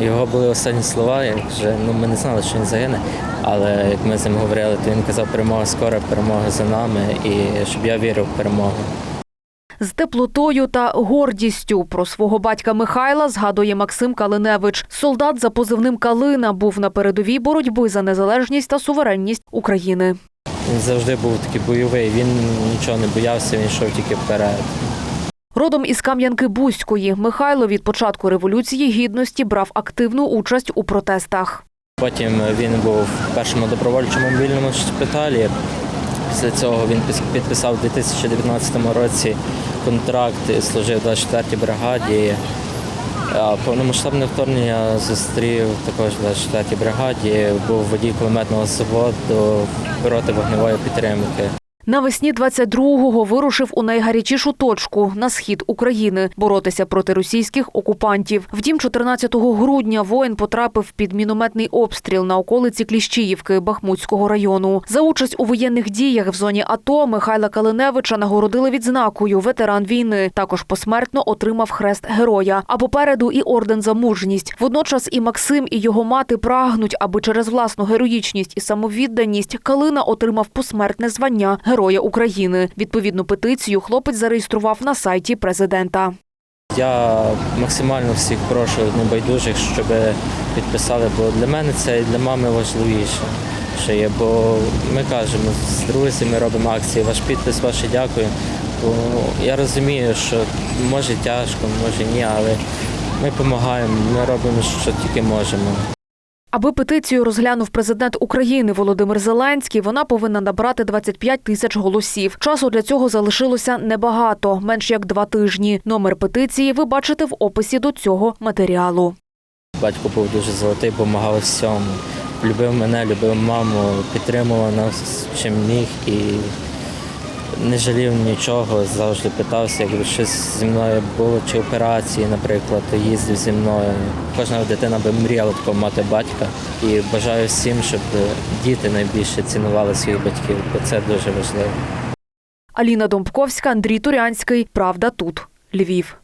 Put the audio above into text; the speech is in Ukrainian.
Його були останні слова, як вже ну ми не знали, що він загине. Але як ми з ним говорили, то він казав, перемога скоро, перемога за нами, і щоб я вірив в перемогу. З теплотою та гордістю про свого батька Михайла згадує Максим Калиневич. Солдат за позивним Калина був на передовій боротьби за незалежність та суверенність України. Він завжди був такий бойовий, він нічого не боявся, він йшов тільки вперед. Родом із Кам'янки Бузької Михайло від початку революції гідності брав активну участь у протестах. Потім він був в першому добровольчому мобільному шпиталі. Після цього він підписав у 2019 році контракт, служив в 24-й бригаді. Повномасштабне вторгнення зустрів також в 24-й бригаді, був водій кулеметного заводу роти вогневої підтримки. Навесні 22-го вирушив у найгарячішу точку на схід України боротися проти російських окупантів. Втім, 14 грудня воїн потрапив під мінометний обстріл на околиці Кліщіївки Бахмутського району. За участь у воєнних діях в зоні АТО Михайла Калиневича нагородили відзнакою ветеран війни. Також посмертно отримав хрест героя. А попереду і орден за мужність. Водночас і Максим, і його мати прагнуть, аби через власну героїчність і самовідданість Калина отримав посмертне звання Героя України. Відповідну петицію хлопець зареєстрував на сайті президента. Я максимально всіх прошу небайдужих, щоб підписали, бо для мене це і для мами важливіше. Що є, бо ми кажемо з друзями робимо акції, ваш підпис, ваше дякую. Бо я розумію, що може тяжко, може ні, але ми допомагаємо, ми робимо, що тільки можемо. Аби петицію розглянув президент України Володимир Зеленський, вона повинна набрати 25 тисяч голосів. Часу для цього залишилося небагато, менш як два тижні. Номер петиції ви бачите в описі до цього матеріалу. Батько був дуже золотий, допомагав всьому. Любив мене, любив маму, підтримував нас чим міг і не жалів нічого, завжди питався, якби щось зі мною було, чи операції, наприклад, їздив зі мною. Кожна дитина би мріяла такого мати батька. І бажаю всім, щоб діти найбільше цінували своїх батьків, бо це дуже важливо. Аліна Домбковська, Андрій Турянський. Правда тут. Львів.